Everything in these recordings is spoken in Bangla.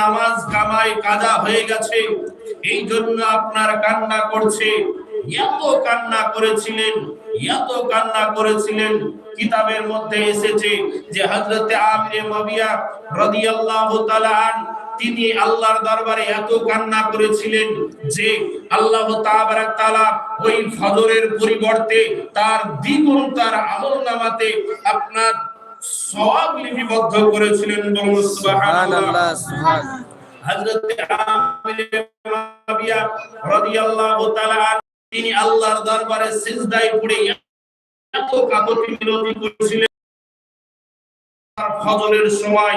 নামাজ কামাই কাজা হয়ে গেছে। এই জন্য আপনার কান্না করছে। এত কান্না করেছিলেন, এত কান্না করেছিলেন। কিতাবের মধ্যে এসেছে যে হযরতে আমিরে মাবিয়া রাদিয়াল্লাহু তাআলা তিনি আল্লাহর দরবারে এত কান্না করেছিলেন যে আল্লাহ তাআলা ওই ফজরের পরিবর্তে তার দ্বিগুণ তার আমলনামাতে আপনার সওয়াব লিপিবদ্ধ করেছিলেন বলুন সুবহানাল্লাহ। সুবহানাল্লাহ সুবহান আমির মাবিয়া রাদিয়াল্লাহু তাআলা তিনি আল্লাহর দরবারে সিজদায় পড়ে এত কাকতি মিনতি করেছিলেন। ফজরের সময়,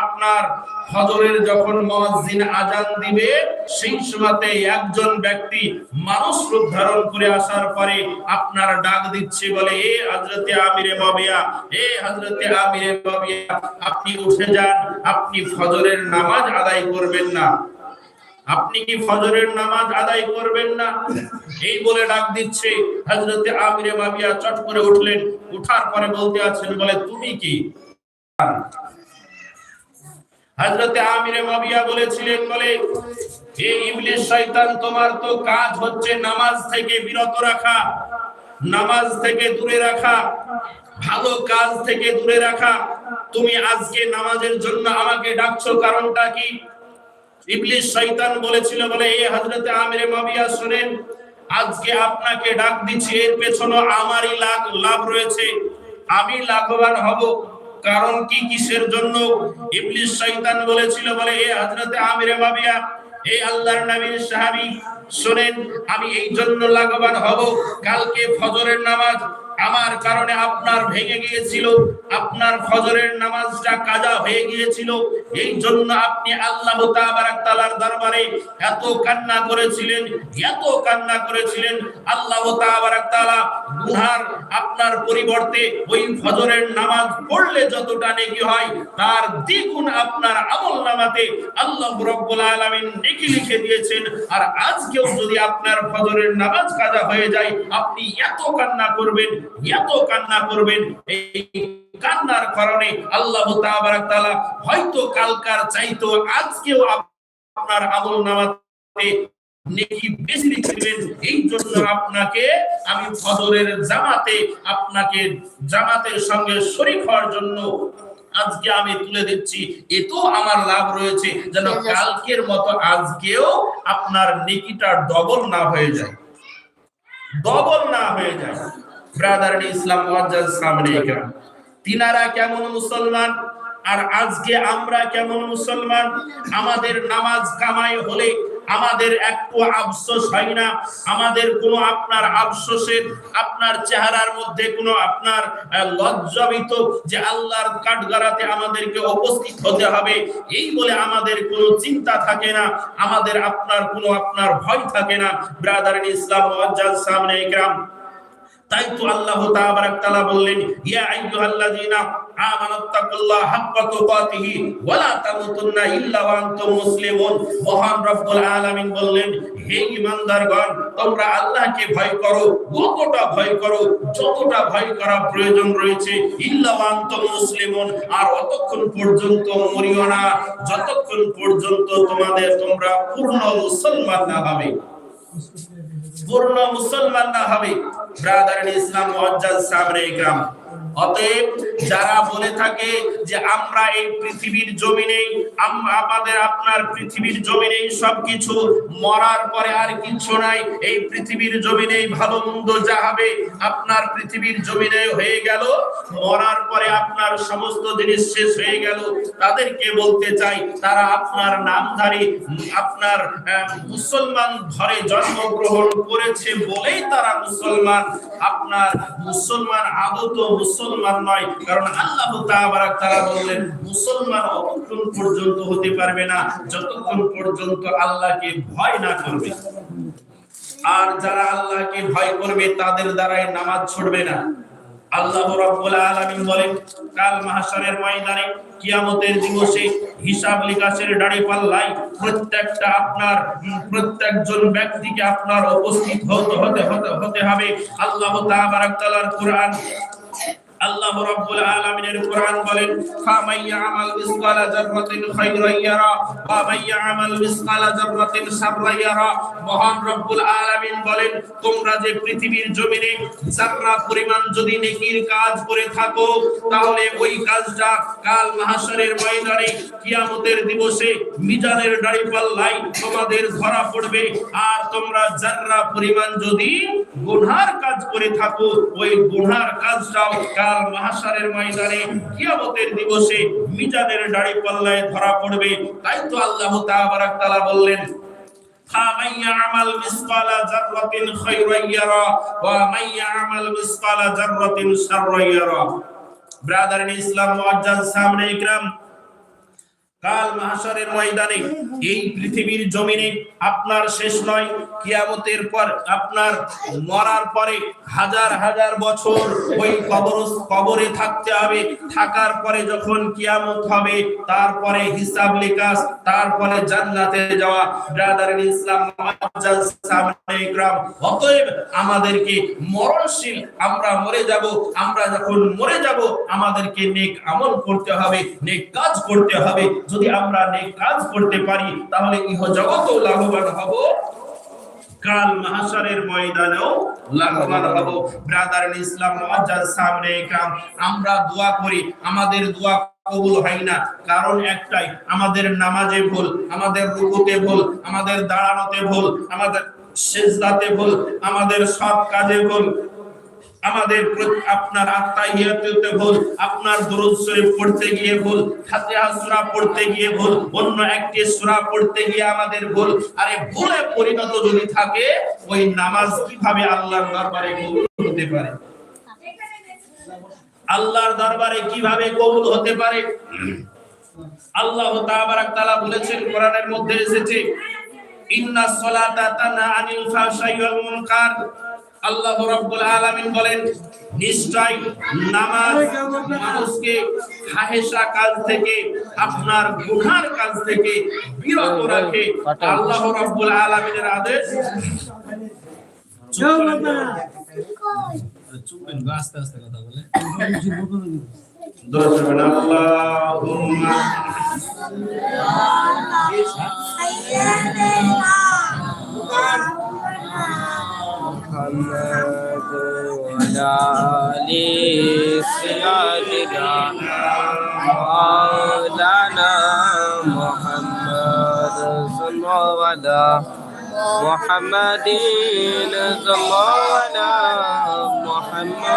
আপনার ফজরের যখন মুয়াজ্জিন আজান দিবে, সেই সময়তে একজন ব্যক্তি মানুষ রূপ ধারণ করে আসার পরে আপনার ডাক দিচ্ছে, বলে, এ আমিরে মাবিয়া এ আমিরে মাবিয়া আপনি উঠে যান, আপনি ফজরের নামাজ আদায় করবেন না। আপনি কি ফজরের নামাজ আদায় করবেন না? এই বলে ডাক দিচ্ছে, হযরতে আমিরে মাবিয়া চট করে উঠলেন। উঠার পরে বলতে আছেন, বলে, তুমি কি? হযরতে আমিরে মাবিয়া বলেছিলেন, বলে, হে ইবলিস শয়তান, তোমার তো কাজ হচ্ছে নামাজ থেকে বিরত রাখা, নামাজ থেকে দূরে রাখা, ভালো কাজ থেকে দূরে রাখা। তুমি আজকে নামাজের জন্য আমাকে ডাকছো, কারণটা কি? ইবলিস শয়তান বলেছিল, বলে এই হযরতে আমিরে মাবিয়া শুনেন, আজকে আপনাকে ডাক দিচ্ছি, এর পেছনে আমারই লাভ লাভ রয়েছে। আমি লাভবান হব। কারণ কি কিসের জন্য? ইবলিস শয়তান বলেছিল, বলে, এ হযরতে আমিরে বাবিয়া এই আল্লাহর নবীর সাহাবী, শুনেন, আমি এই জন্য লাগবান হব। কালকে ফজরের নামাজ আমার কারণে আপনার ভেঙে গিয়েছিল, আপনার ফজরের নামাজটা কাজা হয়ে গিয়েছিল। এই জন্য আপনি আল্লাহ তাআলার দরবারে এত কান্না করেছিলেন, এত কান্না করেছিলেন। আল্লাহ তাআলা গুনার আপনার পরিবর্তে ওই ফজরের নামাজ পড়লে যতটা নেকি হয়, তার দ্বিগুণ আপনার আমল নামাতে আল্লাহ রাব্বুল আলামিন নেকি লিখে দিয়েছেন। আর আজকেও যদি আপনার ফজরের নামাজ কাজা হয়ে যায়, আপনি এত কান্না করবেন এত কান্না করবেন? এই কান্নার কারণে আল্লাহ তাআলা হয়তো কালকার চাইতো আজকেও আপনার আমল নামাতে নেকি বেশি লিখবেন এই জন্য আপনাকে আমি ফজরের জামাতে আপনাকে জামাতের সঙ্গে শরীক হওয়ার জন্য আজকে আমি তুলে দিচ্ছি। এতো আমার লাভ রয়েছে যেন কালকের মতো আজকেও আপনার নেকিটা ডবল না হয়ে যায়। ডবল না হয়ে যায়। ব্রাদার ইসলাম মুআজ্জাজ সামনে তিনারা কেমন মুসলমান? আর আজকে আমরা কেমন মুসলমান? আমাদের নামাজ কামাই হলে আমাদের একটু আফসোস হয় না? আমাদের কোনো আপনার আফসোসের, আপনার চেহারার মধ্যে কোনো আপনার লজ্জাবিত যে আল্লাহর কাঠগড়াতে আমাদেরকে উপস্থিত হতে হবে, এই বলে আমাদের কোনো চিন্তা থাকে না, আমাদের আপনার কোনো আপনার ভয় থাকে না, ব্রাদার ইসলাম সামনে একরাম তাই তো আল্লাহ বললেন আর অতক্ষণ পর্যন্ত মরিও না। যতক্ষণ পর্যন্ত তোমাদের তোমরা পূর্ণ মুসলমান না হবে। পূর্ণ মুসলমান না হবে। ব্রাদার ইসলাম ওয়াজ্জাল সামনে ইকরাম। অতএব যারা বলে থাকে যে আমরা এই পৃথিবীর জমিনে আমাদের আপনার পৃথিবীর জমিনে সবকিছু মরার পরে আর কিছু নাই। এই পৃথিবীর জমিনে ভালো মন্দ যা হবে আপনার পৃথিবীর জমিনে হয়ে গেল। মরার পরে আপনার সমস্ত জিনিস শেষ হয়ে গেল। তাদেরকে বলতে চাই, তারা আপনার নামধারী, আপনার মুসলমান ঘরে জন্মগ্রহণ করেছে বলেই তারা মুসলমান। আপনার মুসলমান আদত মুসলমান নয়, কারণ আল্লাহ তাআলা তারা বললেন, মুসলমান অতক্ষণ পর্যন্ত হতে পারবে না, যতক্ষণ পর্যন্ত আল্লাহকে ভয় না করবে। আর যারা আল্লাহকে ভয় করবে, তাদের দ্বারাই নামাজ ছুটবে না। আল্লাহ রাব্বুল আলামিন বলেন, কাল মাহশারের ময়দানে কিয়ামতের দিবসে হিসাব নিকাশের দাড়ি পাল্লাই প্রত্যেকটা আপনার প্রত্যেকজন ব্যক্তিকে আপনার উপস্থিত হতে হতে হতে হবে। আল্লাহ তাবারাক কোরআন আল্লাহ রাব্বুল আলামিনের কোরআন বলেন ফামাই ইয়ামাল মিসকালা যাররাতিন খায়রান ইয়ারা, ওয়া মাই ইয়ামাল মিসকালা যাররাতিন শাররান ইয়ারা। মহান রব্বুল আলামিন বলেন, তোমরা যে পৃথিবীর জমিনে যাররা পরিমাণ যদি নেকির কাজ করে থাকো, তাহলে ওই কাজটা কাল মাহশরের ময়দানে কিয়ামতের দিবসে মিজানের দাঁড়িপাল্লায় তোমাদের ধরা পড়বে। আর তোমরা যাররা পরিমাণ যদি গুনহার কাজ করে থাকো, ওই গুনহার কাজটাও কাল মাহশরের ময়দানে কিয়ামতের দিবসে মিজানের দাঁড়িপাল্লায় ধরা পড়বে তাই তো আল্লাহ তাআলা তাআলা বললেন فمن يعمل مثقال ذرة خيرا يرى ومن يعمل مثقال ذرة شرا يرى ব্রাদার ইন ইসলাম মুআজ্জাজ সামনে ইকরাম কাল মাহশরের ময়দানে এই পৃথিবীর জমিনে আপনার শেষ নয়, কিয়ামতের পর আপনার মরার পরে হাজার হাজার বছর ওই কবর, কবরে থাকতে হবে। থাকার পরে যখন কিয়ামত হবে, তারপরে হিসাব লিকাস তারপরে জান্নাতে যাওয়া। ব্রাদার ইন ইসলাম অতএব আমাদেরকে মরণশীল, আমরা মরে যাব, আমরা যখন মরে যাব, আমাদেরকে নেক আমল করতে হবে, নেক কাজ করতে হবে। যদি আমরা নেক কাজ করতে পারি, তাহলে ইহ জগতেও লাভবান হব। কাল মাহশরের ময়দানেও লাভবান হব। ব্রাদার ইসলাম মুআজ্জাজ সামনে ইকরাম, আমরা দোয়া করি, আমাদের দোয়া কবুল হয় না। কারণ একটাই, আমাদের নামাজে ভুল, আমাদের রুকুতে ভুল, আমাদের দাঁড়ানোতে ভুল, আমাদের সেজদাতে ভুল, আমাদের সব কাজে ভুল আমাদের আপনার আত্মাহিয়াতে ভুল, আপনার দরুদ শরীফ পড়তে গিয়ে ভুল, ফাতিহা সূরা পড়তে গিয়ে ভুল, অন্য একটি সূরা পড়তে গিয়ে আমাদের ভুল, আরে ভুলে পরিণত যদি থাকে, ওই নামাজ কীভাবে আল্লাহর দরবারে কবুল হতে পারে? আল্লাহর দরবারে কীভাবে কবুল হতে পারে? আল্লাহ তাবারাক তাআলা বলেছেন, কোরআনের মধ্যে এসেছে ইন্নাস সালাতা তানহা আনিল ফাহশাই ওয়াল মুনকার। আল্লাহ রাব্বুল আলামিন বলেন নিশ্চয় নামাজ মানুষকে ফাহেসা কাজ থেকে আপনার গুনার কাজ থেকে বিরত রাখে। আল্লাহ রাব্বুল আলামিনের আদেশ। চুপ করেন। না। চুপ করেন না, আস্তে আস্তে কথা বলে আল্লাহুম্মা محمد وعلى آل سيدنا مولانا محمد صلى على محمد صلى على محمد.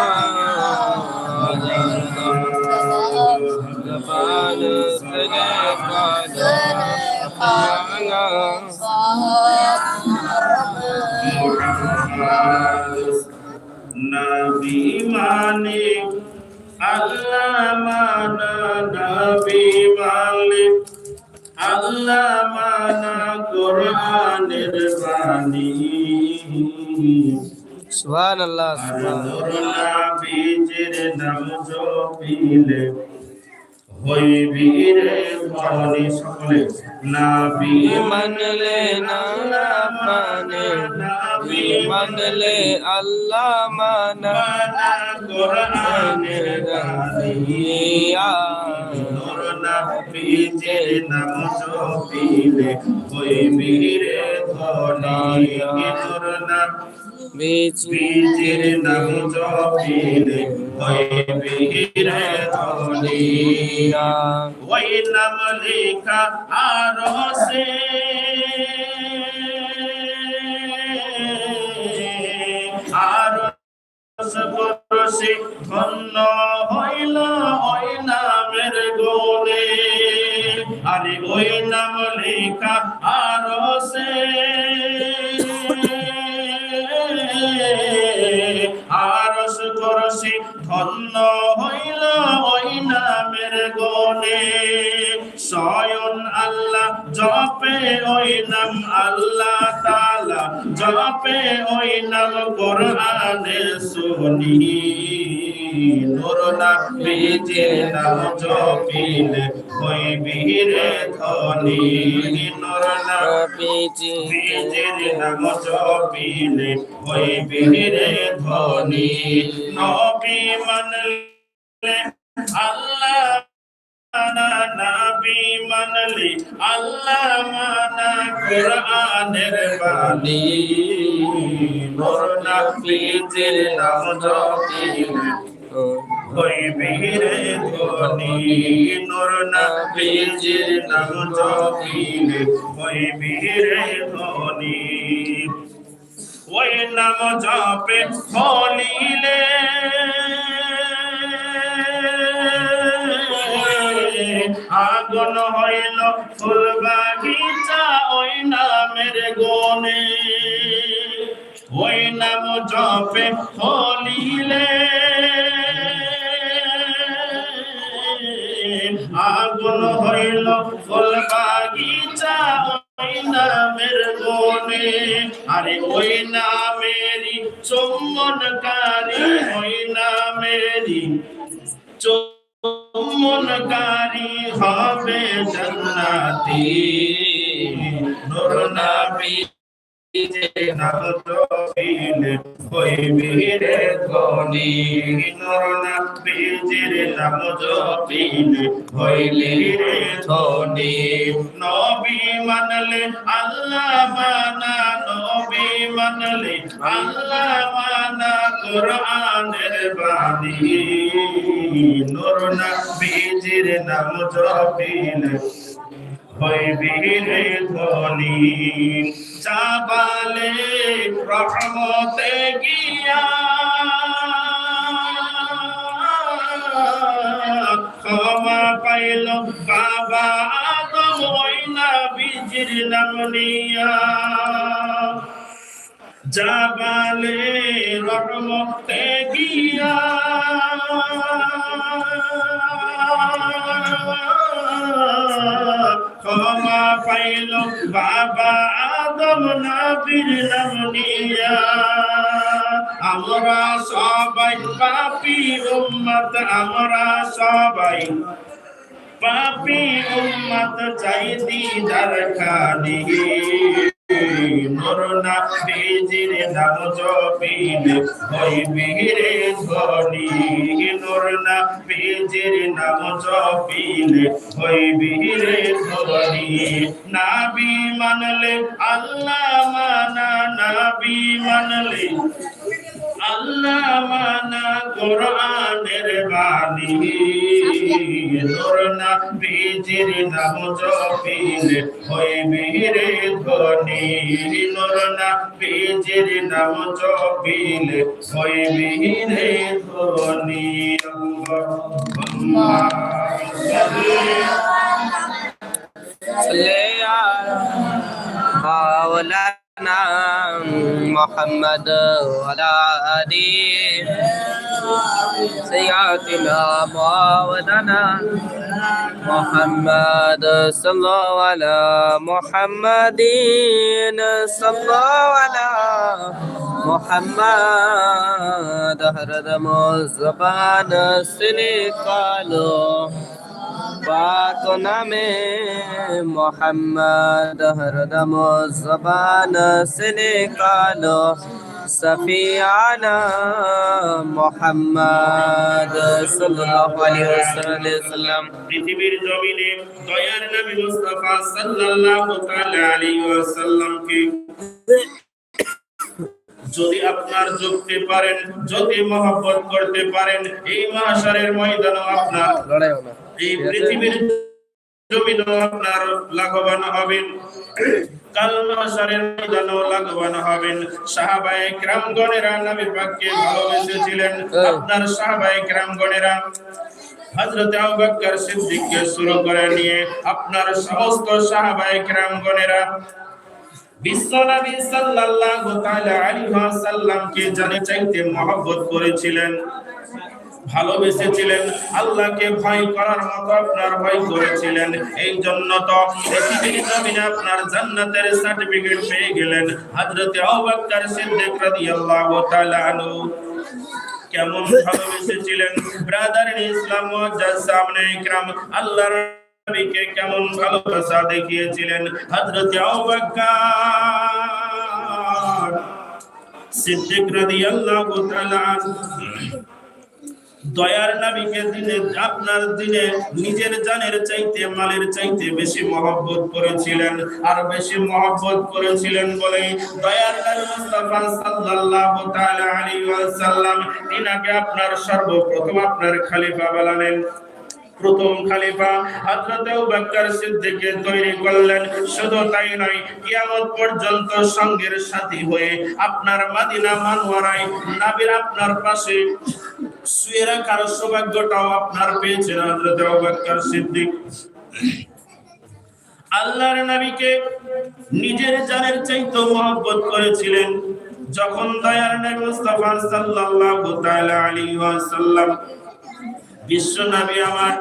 নবী মানে আল্লাহ মানা নবী মানে আল্লাহ মানা কোরআনের বাণী সুবহান আল্লাহ সুবহান আল্লাহ বীজের নাম জপিলে হইবি রে সকলে নাবি মানলে না মানে মানলে আল্লাহ মানা। কোরআনের বাণী ইয়া নূর নাম জপিলে হইবি রে ধনী নাম জপিলে হইবি রে ধনী ইয়া ওই নাম লেখা আরও সে আরও বরসে ধন্য হইল ওই নামের গোলে। আরে ওই নাম লেখা আরস। ওই নাম আল্লাহ তালা জপে ওই নাম কোরআনে শুনি। নূর না বেজে নাম জপিলে, ওই বীরে ধনী। নূর না বেচি বীজের নাম জপিলে, ওই বীরে ধনী। নবী মানলে নবী মানলে, আল্লাহ মানা কোরআনের বাণী। নূর নবীজির নাম জপিলে। ওই বীরে ধনী নূর নবীজির নাম জপিলে। ওই বীরে ধনী, ওই নাম জপে ফলিলে আগুন হইল, ফুল বাগিচা ওই নামের গনে। ওই নাম জপে ফলিলে আগুন হইল, ফুল বাগিচা ওই নামের গনে। আরে ওই নামেরই চুম্বনকারী, ওই নামেরই চুম্বনকারী হবে জান্নাতি নূর নবী নবী মানলে আল্লাহ মানা নবী মানলে আল্লাহ মানা কোরআনের বাণী নূর নাম জপিলে হইবি রে ধনী। চাবালে রহমতে গিয়া। ক্ষমা পাইল বাবা আদম ওই বিজির নাম নিয়া জাবালে রহমতে গিয়া। ক্ষমা পাইল বাবা আদম নবীর নাম নিয়া। আমরা সবাই পাপি উম্মত, আমরা সবাই পাপি উম্মত, চাই দিদার খানি। নরনা বেজির নাম জপিলে ওই বীরে ধনী নরনা বেজির নাম জপিলে ওই বীরে ধনী নাবি মানলে, আল্লাহ মানা, নাবি মানলে আল্লাহ মানা কোরআনের বাণী। তোর না বীজের নাম জপিলে হইবি রে ধনী তোর না বীজের নাম জপিলে হইবি রে ধনী আল্লাহ সাল্লাল্লাহু আলা محمد وعلى آله سيدنا مولانا محمد صلى الله على محمد صلى الله على محمد هرد مزبان سنقالو পাক নামে মোহাম্মদ হরদম জবান সে কালো সফিয়ানা মোহাম্মদ সাল্লাল্লাহু আলাইহি ওয়াসাল্লাম। পৃথিবীর জমিনে দয়ার নবী মুস্তাফা সাল্লাল্লাহু তাআলা আলাইহি ওয়াসাল্লামকে যদি আপনার যুক্তি পারেন যদি মহব্বত করতে পারেন এই মহাশারের ময়দানও আপনার। লড়াই হলো এই পৃথিবীর জমিনও আপনার লাভবান হবেন। কাল মহাশারের ময়দানও লাভবান হবেন। সাহাবায়ে কিরামগণেরা নবী পাককে ভালোবেসেছিলেন। আপনার সাহাবায়ে কিরামগণেরা হযরত আবু বকর সিদ্দিককে শুরু করে নিয়ে আপনার সমস্ত সাহাবায়ে কিরামগণেরা বিশ্বনবী সাল্লাল্লাহু তাআলা আলাইহি ওয়াসাল্লামকে জানে চাইতে মহব্বত করেছিলেন। ভালোবেসেছিলেন। আল্লাহকে ভয় করার মতো আপনার ভয় করেছিলেন। এই জন্য তো পৃথিবীর জমিনে আপনার জান্নাতের সার্টিফিকেট পেয়ে গেলেন। হযরত আবু সিদ্দিক রাদিয়াল্লাহু তাআলা আনহু। কেমন ভালোবেসেছিলেন? ব্রাদার ইসলাম মুআজ্জাজ সামনে ইকরাম, আল্লাহর নবীকে কেমন ভালোবাসা দেখিয়েছিলেন? হযরত আবু সিদ্দিক রাদিয়াল্লাহু তাআলা দয়ার নবীকে দিনে, আপনার দিনে নিজের জানের চাইতে, মালের চাইতে বেশি মহব্বত করেছিলেন। আর বেশি মহব্বত করেছিলেন বলে দয়ার নবী মুস্তাফা সাল্লাল্লাহু তাআলা আলাইহি ওয়াসাল্লাম তিনাকে আপনার সর্বপ্রথম আপনার খলিফা বানালেন। প্রথম খলিফা হযরত আবু বকর সিদ্দিককে তৈরি করলেন। শুধু তাই নয়, কিয়ামত পর্যন্ত সঙ্গের সাথী হয়ে আপনার মদিনা মানওয়ারায় নবীর আপনার পাশে সৌভাগ্যটাও আপনার আবু বকর সিদ্দিক। আল্লাহর নবীকে নিজের জানের চাইতে মহব্বত করেছিলেন, যখন দয়ার নবী মুস্তাফা সাল্লাল্লাহু তাআলা আলাইহি ওয়াসাল্লাম বিশ্ব নবী আমার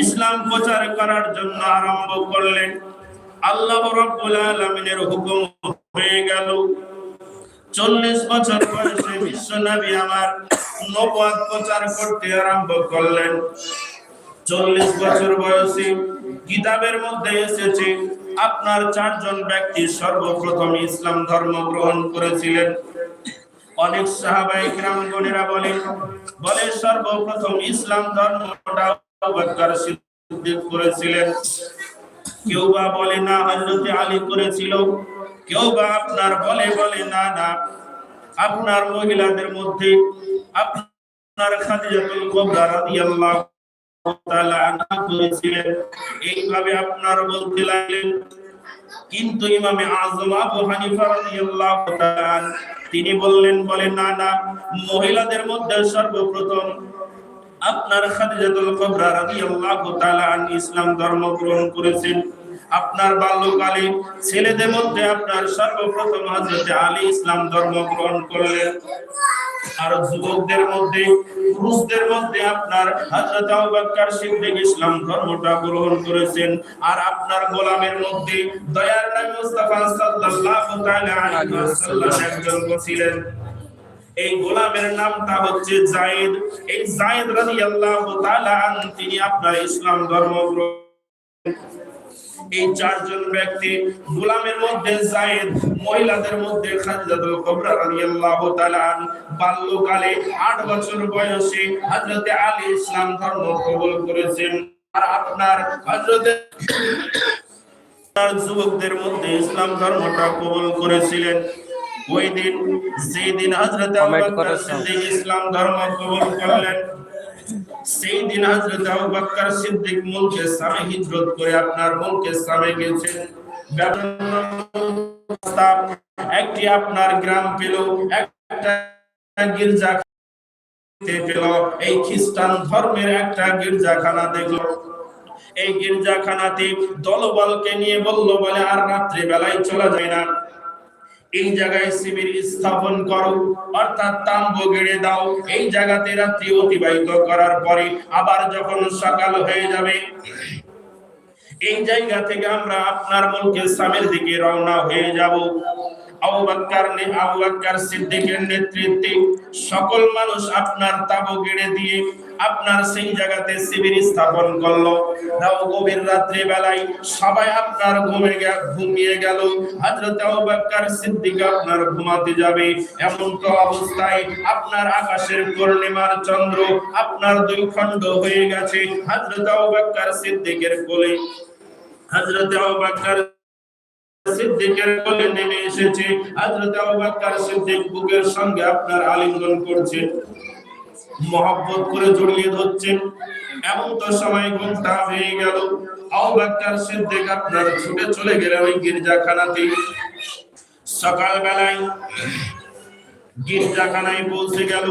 ইসলাম প্রচার করার জন্য আরম্ভ করলেন। আল্লাহ রাব্বুল আলামিনের হুকুম হয়ে গেল। চল্লিশ বছর বয়সে বিশ্ব নবী আমার নবুয়াত প্রচার করতে আরম্ভ করলেন। চল্লিশ বছর বয়সে কিতাবের মধ্যে এসেছে, আপনার চারজন ব্যক্তি সর্বপ্রথম ইসলাম ধর্ম গ্রহণ করেছিলেন। অনেক সাহাবাই গ্রামগণেরা বলে সর্বপ্রথম ইসলাম ধর্মটা করেছিলেন। কেউ বা বলে, না, হযরত আলী করেছিল। কেউ বা আপনার বলে বলে, না না। আপনার মহিলাদের মধ্যে আপনার খাদিজাতুল কুবরা রাদিয়াল্লাহু তাআলা আনহা এইভাবে আপনার বলতে লাগলেন। কিন্তু ইমামে আজম আবু হানিফা রাদিয়াল্লাহু তাআলা তিনি বললেন বলেন না না, মহিলাদের মধ্যে সর্বপ্রথম আপনার খাদিজাতুল কুবরা রাদিয়াল্লাহু তাআলা ইসলাম ধর্ম গ্রহণ করেছেন। আপনার বাল্যকালে ছেলেদের মধ্যে আপনার সর্বপ্রথম হযরত আলী ইসলাম ধর্ম গ্রহণ করলেন। আর যুবকদের মধ্যে, পুরুষদের মধ্যে আপনার হযরত আবু সিদ্দিক ইসলাম ধর্মটা গ্রহণ করেছেন। আর আপনার গোলামের মধ্যে দয়ার নবী মুস্তাফা সাল্লাল্লাহু তাআলা আলাইহি ওয়াসাল্লাম একজন ছিলেন এই গোলামের নামটা হচ্ছে জায়েদ। এই জায়েদ রাদিয়াল্লাহু তাআলা তিনি আপনার ইসলাম ধর্ম গ্রহণ এই চারজন ব্যক্তি গোলামের মধ্যে জায়েদ মহিলাদের মধ্যে খাদিজাতুল কুবরা রাদিয়াল্লাহু তাআলা বাল্যকালে 8 বছর বয়সে হযরতে আলী ইসলাম ধর্ম কবুল করেছেন। আর আপনার হযরতে যুবকদের মধ্যে ইসলাম ধর্মটা কবুল করেছিলেন। ওই দিন যেই দিন হযরত আবু বকর সিদ্দিক ইসলাম ধর্ম কবুল করলেন সেই দিন হযরত আবু বকর সিদ্দিক মুলকে সামে হিজরত করে আপনার মুলকে সামে গেছেন একটি আপনার গ্রাম পেল, একটা গির্জা পেল, এই খ্রিস্টান ধর্মের একটা গির্জাখানা দেখল। এই গির্জাখানাতে দলবলকে নিয়ে বলল বলে, আর রাত্রে বেলায় চলা যায় না। এই জায়গায় শিবির স্থাপন করো, অর্থাৎ তাম্ব গেড়ে দাও। এই জায়গাতে রাত্রি অতিবাহিত করার পরে আবার যখন সকাল হয়ে যাবে, এই জায়গা থেকে আমরা আপনার মুলকে সামের দিকে রওনা হয়ে যাব। নে সিদ্দিকের নেতৃত্বে সকল মানুষ আপনার তাবু গেড়ে দিয়ে আপনার সেই জায়গাতে শিবির স্থাপন করল। রাও গভীর রাত্রি বেলায় সবাই আপনার ঘুমে গে- ঘুমিয়ে গেল। হযরত আবু বকর সিদ্দিক আপনার ঘুমাতে যাবে। এমন তো অবস্থায় আপনার আকাশের পূর্ণিমার চন্দ্র আপনার দুই খণ্ড হয়ে গেছে। হযরত আবু বকর সিদ্দিকের কোলে, হযরত আবু বকর সিদ্দিকের কোলে নেমে এসেছে। হযরত আবু বকর সিদ্দিক বুকের সঙ্গে আপনার আলিঙ্গন করছে। মহব্বত করে জড়িয়ে ধরছেন। এমন তো সময় ঘণ্টা হয়ে গেল। আও বকর সিদ্দিক আপনার ছুটে চলে গেলেন ওই গির্জাখানাতে সকাল বেলায় গির্জাখানায় পৌঁছে গেল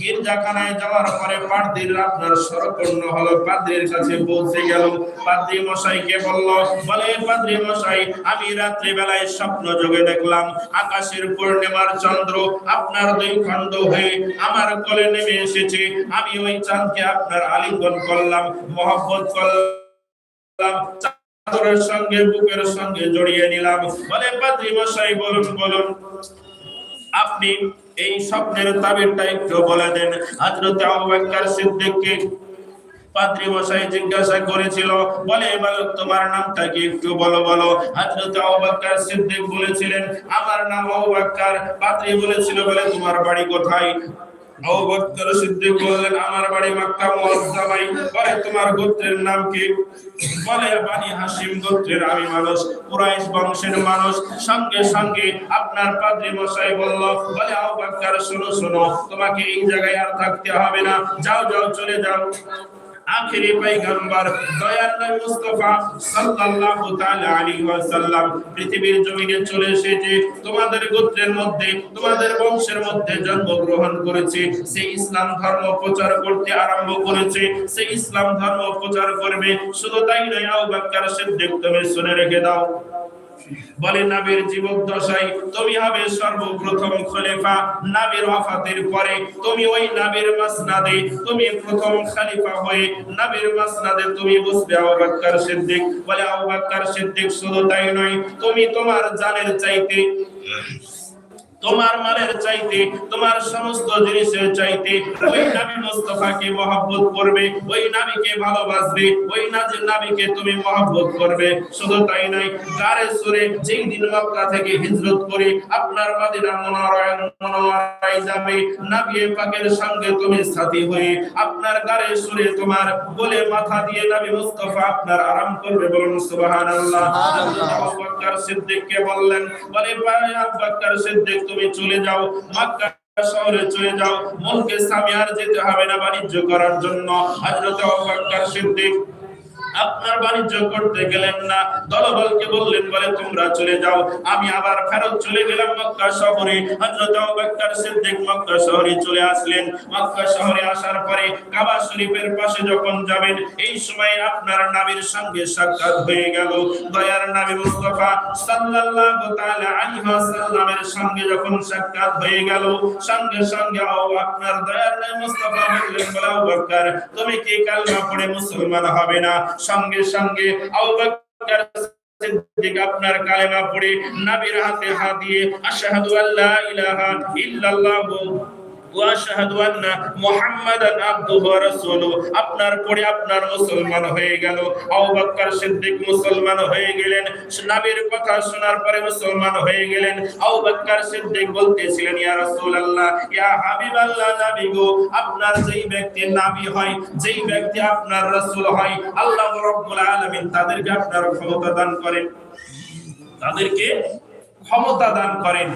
গির্জাখানায় যাওয়ার পরে পাদ্রীর আপনার সরপন্ন হলো। পাদ্রীর কাছে পৌঁছে গেল, পাদ্রী মশাইকে বলল, বলে, পাদ্রী মশাই, আমি রাত্রি বেলায় স্বপ্ন যোগে দেখলাম, আকাশের পূর্ণিমার চন্দ্র আপনার দুই খণ্ড হয়ে আমার কোলে নেমে এসেছে। আমি ওই চাঁদকে আপনার আলিঙ্গন করলাম, মহব্বত করলাম, চাদরের সঙ্গে বুকের সঙ্গে জড়িয়ে নিলাম। বলে, পাদ্রী মশাই, বলুন বলুন। আপনি এই স্বপ্নের তাবিরটা একটু বলে দেন। হযরত আবু সিদ্দিককে পাত্রী জিজ্ঞাসা করেছিল, বলে তোমার নামটা কি একটু বলো বলো। হযরত আবু সিদ্দিক বলেছিলেন, আমার নাম আবু পাদ্রী বলেছিল, বলে, তোমার বাড়ি কোথায়? আবু সিদ্দিক বললেন, আমার বাড়ি মক্কা মুআজ্জামাই। বলে তোমার গোত্রের নাম কি? বলে, বানি হাশিম গোত্রের আমি মানুষ, কুরাইশ বংশের মানুষ। সঙ্গে সঙ্গে আপনার পাদ্রি মশাই বলল, বলে, আবু বকর, শোনো শোনো, তোমাকে এই জায়গায় আর থাকতে হবে না। যাও যাও, চলে যাও। আখেরি পয়গম্বর দয়াল নবী মুস্তাফা সাল্লাল্লাহু তাআলা আলাইহি ওয়াসাল্লাম, পৃথিবীর জমিনে চলে এসেছে, তোমাদের গোত্রের মধ্যে, তোমাদের বংশের মধ্যে জন্মগ্রহণ করেছে সেই ইসলাম ধর্ম প্রচার করতে আরম্ভ করেছে সেই ইসলাম ধর্ম প্রচার করবে, শুধু তাই নয়, আবু বকর সিদ্দিক তুমি শুনে রেখে দাও। বলে, নাবির জীবক দশাই, তুমি হবে সর্বপ্রথম খলিফা। নাবির ওয়াফাতের পরে তুমি ওই নাবির মাসনাদে, তুমি প্রথম খলিফা হয়ে নাবির মাসনাদে তুমি বসবে আবু বকর সিদ্দিক। বলে, আবু বকর সিদ্দিক শুধু তাই নয়, তুমি তোমার জানের চাইতে তোমার মালের চাইতে তোমার সমস্ত জিনিসের চাইতে ওই নবী মুস্তাফাকে মহব্বত করবে ওই নবীকে ভালোবাসবে ওই নাজি নবীকে তুমি মহব্বত করবে। শুধু তাই নয় গারে সুরে যেই দিন মক্কা থেকে হিজরত করে আপনার মদিনা মুনাওয়ারায় মুনাওয়ারায় যাবে। নবী পাকের সঙ্গে তুমি সাথী হয়ে আপনার গারে সুরে তোমার বলে মাথা দিয়ে নবী মুস্তাফা আপনার আরাম করবে। বলুন সুবহানাল্লাহ। আবু বকর সিদ্দিককে বললেন বলে আবু বকর সিদ্দিক তুমি চলে যাও মক্কা শহরে চলে যাও। মুলকে সামিয়ার যেতে হবে না বাণিজ্য করার জন্য। হযরত আবু বকর সিদ্দিক আপনার বাণিজ্য করতে গেলেন না। দলবলকে বললেন, বলে, তোমরা চলে যাও। আমি আবার ফেরত চলে গেলাম মক্কা শহরে। হযরত আবু বকর সিদ্দিক মক্কা শহরে চলে আসলেন। মক্কা শহরে আসার পরে কাবা শরীফের পাশে যখন যাবেন, এই সময় আপনার নবীর সঙ্গে সাক্ষাৎ হয়ে গেল। দয়ার নবী মুস্তাফা সাল্লাল্লাহু তাআলা আলাইহি ওয়াসাল্লামের সঙ্গে যখন সাক্ষাৎ হয়ে গেল, সঙ্গে সঙ্গে ও আপনার দয়ার নবী মুস্তাফা বললেন, বলে, আবু বকর, তুমি কি কালমা পড়ে মুসলমান হবে না? সঙ্গে সঙ্গে আপনার কালেমা পড়ে নাবির হাতে হাত দিয়ে আশাহাদু আল্লাহ ইলাহা ইল্লাল্লাহ। আপনার পরে আপনার মুসলমান হয়ে গেল। আবু সিদ্দিক মুসলমান হয়ে গেলেন। নবীর কথা শোনার পরে মুসলমান হয়ে গেলেন। আবু সিদ্দিক বলতেছিলেন, ইয়া রাসূলুল্লাহ, ইয়া আপনার যেই ব্যক্তি নবী হয়, যেই ব্যক্তি আপনার রাসূল হয়, আল্লাহ রাব্বুল আলামিন তাদেরকে আপনার ক্ষমতা দান করেন। তাদেরকে ক্ষমতা দান করেন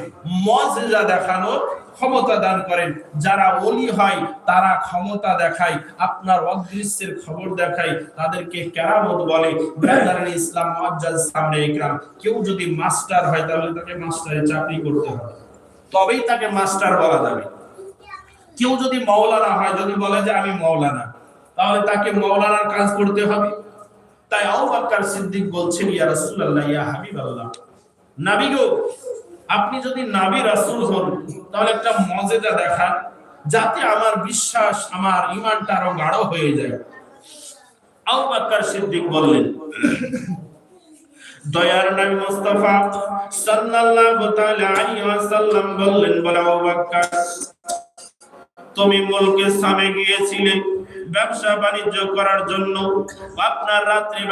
মজেজা দেখানোর ক্ষমতা দান করেন। যারা ওলি হয়, তারা ক্ষমতা দেখায়, আপনার অদৃশ্যের খবর দেখায়, তাদেরকে কেরামত বলে। ইসলাম মুআজ্জাজ সামনে ইকরাম কেউ যদি মাস্টার হয়, তাহলে তাকে মাস্টারের চাকরি করতে হবে। তবেই তাকে মাস্টার বলা যাবে। কেউ যদি মাওলানা হয়, যদি বলে যে আমি মাওলানা, তাহলে তাকে মাওলানার কাজ করতে হবে। তাই আবু বকর সিদ্দিক বলছেন, ইয়া রাসূলুল্লাহ, ইয়া হাবিবাল্লাহ। নবী আপনি যদি নাবি রাসূল হন, তাহলে একটা মজেদা দেখান, যাতে আমার বিশ্বাস, আমার ঈমানটা আরও গাঢ় হয়ে যায়। বললেন তুমি মুলকে সামে গিয়েছিলে ব্যবসা বাণিজ্য করার জন্য। আপনার রাত্রি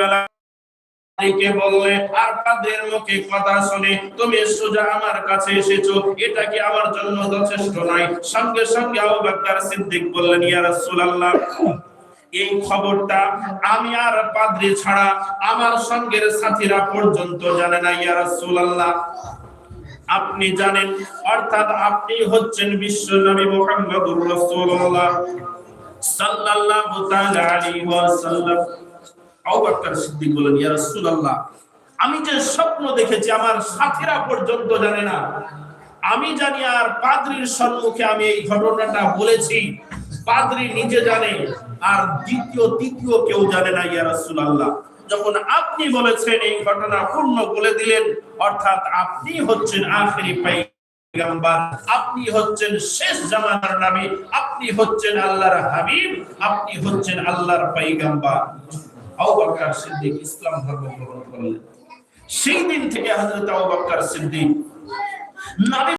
আর তাদের মুখে কথা শুনে তুমি সোজা আমার কাছে এসেছ? এটা কি আমার জন্য যথেষ্ট সঙ্গে সঙ্গে আবু বকর সিদ্দিক বললেন, ইয়া রাসূলুল্লাহ, এই খবরটা আমি আর ছাড়া আমার সঙ্গের সাথীরা পর্যন্ত জানে না, ইয়া রাসূলুল্লাহ। আপনি জানেন, অর্থাৎ আপনি হচ্ছেন বিশ্ব নবী মুহাম্মদুর রাসূলুল্লাহ সাল্লাল্লাহু তাআলা আলাইহি ওয়াসাল্লাম। আমি যে স্বপ্ন দেখেছি আমার সাথীরা পর্যন্ত জানে না। আমি জানি আর পাদ্রীর সম্মুখে আমি এই ঘটনাটা বলেছি। পাদ্রী নিজে জানে, আর দ্বিতীয়, তৃতীয় কেউ জানে না, ইয়া রাসূলুল্লাহ। যখন আপনি বলেছেন, এই ঘটনা পূর্ণ বলে দিলেন, অর্থাৎ আপনি হচ্ছেন আখেরি পাই আপনি হচ্ছেন শেষ জামানার নবী, আপনি হচ্ছেন আল্লাহর হাবিব, আপনি হচ্ছেন আল্লাহর পয়গাম্বার। আবু বকর সিদ্দিক ইসলাম ধর্ম গ্রহণ করলেন। সেই দিন থেকে হযরত আবু বকর সিদ্দিক নবী